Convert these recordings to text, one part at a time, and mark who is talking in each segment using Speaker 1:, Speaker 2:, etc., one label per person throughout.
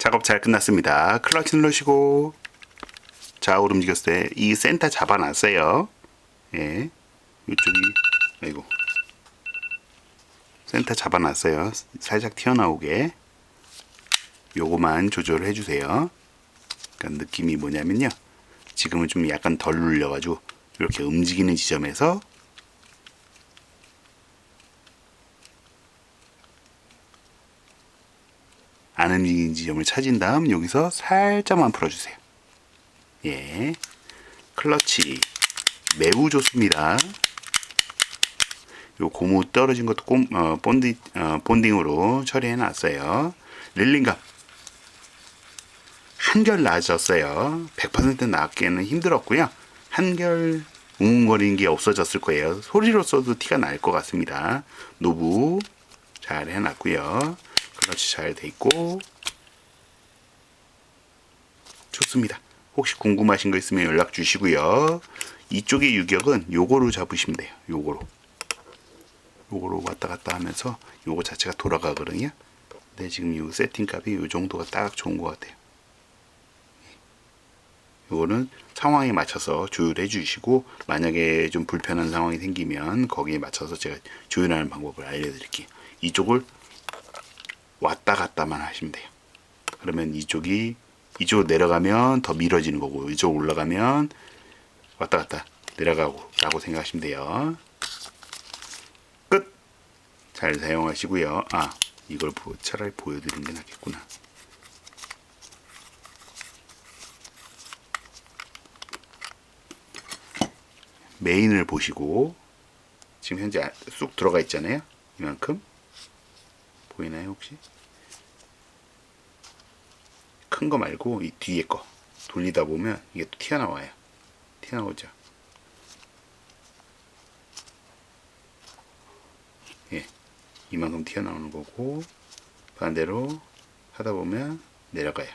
Speaker 1: 작업 잘 끝났습니다. 클러치 눌러시고 좌우로 움직였을 때 이 센터 잡아놨어요. 예, 이쪽이 아이고 센터 잡아놨어요. 살짝 튀어나오게 요거만 조절을 해주세요. 그러니까 느낌이 뭐냐면요. 지금은 좀 약간 덜 눌려가지고 이렇게 움직이는 지점에서 안 움직이는 지점을 찾은 다음 여기서 살짝만 풀어주세요. 예. 클러치. 매우 좋습니다. 요 고무 떨어진 것도 꼼, 어, 본디, 어, 본딩으로 처리해 놨어요. 릴링감. 한결 나아졌어요. 100% 나기에는 힘들었고요. 한결 웅웅거리는 게 없어졌을 거예요. 소리로 써도 티가 날 것 같습니다. 노브 잘 해놨고요. 클러치 잘 돼 있고 좋습니다. 혹시 궁금하신 거 있으면 연락 주시고요. 이쪽의 유격은 요거로 잡으시면 돼요. 요거로. 요거로 왔다 갔다 하면서 요거 자체가 돌아가거든요. 근데 지금 요 세팅 값이 요 정도가 딱 좋은 것 같아요. 요거는 상황에 맞춰서 조율해 주시고 만약에 좀 불편한 상황이 생기면 거기에 맞춰서 제가 조율하는 방법을 알려드릴게요. 이쪽을 왔다 갔다만 하시면 돼요. 그러면 이쪽이 이쪽으로 내려가면 더 밀어지는 거고 이쪽 올라가면 왔다 갔다 내려가고 라고 생각하시면 돼요. 끝! 잘 사용하시고요. 아 이걸 보, 차라리 보여드리는 게 낫겠구나. 메인을 보시고 지금 현재 아- 쑥 들어가 있잖아요. 이만큼 보이나요 혹시? 큰 거 말고 이 뒤에 거 돌리다 보면 이게 또 튀어나와요. 튀어나오죠. 예, 이만큼 튀어나오는 거고 반대로 하다 보면 내려가요.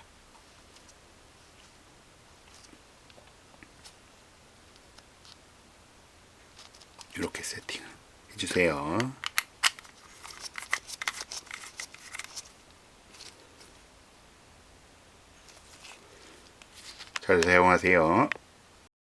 Speaker 1: 이렇게 세팅을 해주세요. 잘 사용하세요.